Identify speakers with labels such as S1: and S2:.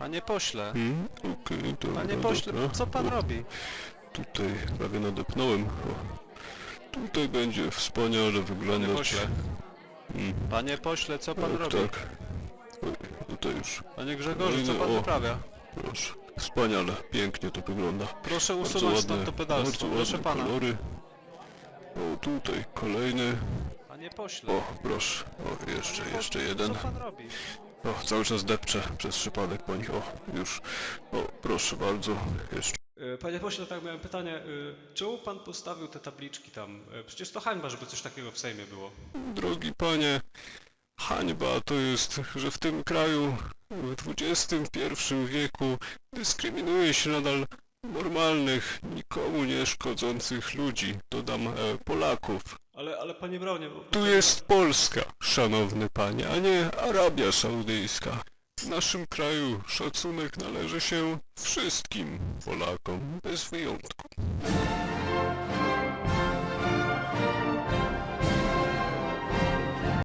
S1: Panie pośle,
S2: Hmm? Okej, dobra,
S1: panie pośle,
S2: dobra.
S1: co pan
S2: O,
S1: robi?
S2: Tutaj prawie nadepnąłem. O. Tutaj będzie wspaniale
S1: Panie
S2: wyglądać.
S1: pośle,
S2: Hmm.
S1: panie pośle, co pan
S2: tak,
S1: robi?
S2: tak. Oj, tutaj już,
S1: Panie Grzegorzu, co
S2: No,
S1: pan
S2: o.
S1: wyprawia?
S2: proszę. Wspaniale, pięknie to wygląda.
S1: Proszę usunąć stąd to pedalstwo,
S2: bardzo
S1: proszę
S2: ładne
S1: pana.
S2: kolory. O, tutaj kolejny.
S1: Panie pośle,
S2: O, proszę. O, jeszcze,
S1: panie
S2: jeszcze
S1: pośle,
S2: jeden.
S1: co pan robi?
S2: O, cały czas depczę przez przypadek pani. O, już. O, proszę bardzo. Jeszcze.
S3: E, Panie pośle, tak miałem pytanie. e, Czemu pan postawił te tabliczki tam? E, Przecież to hańba, żeby coś takiego w Sejmie było.
S2: Drogi panie, hańba to jest, że w tym kraju w XXI wieku dyskryminuje się nadal normalnych, nikomu nie szkodzących ludzi, dodam Polaków.
S3: Ale, ale panie Braunie, bo...
S2: Tu jest Polska, szanowny panie, a nie Arabia Saudyjska. W naszym kraju szacunek należy się wszystkim Polakom, bez wyjątku.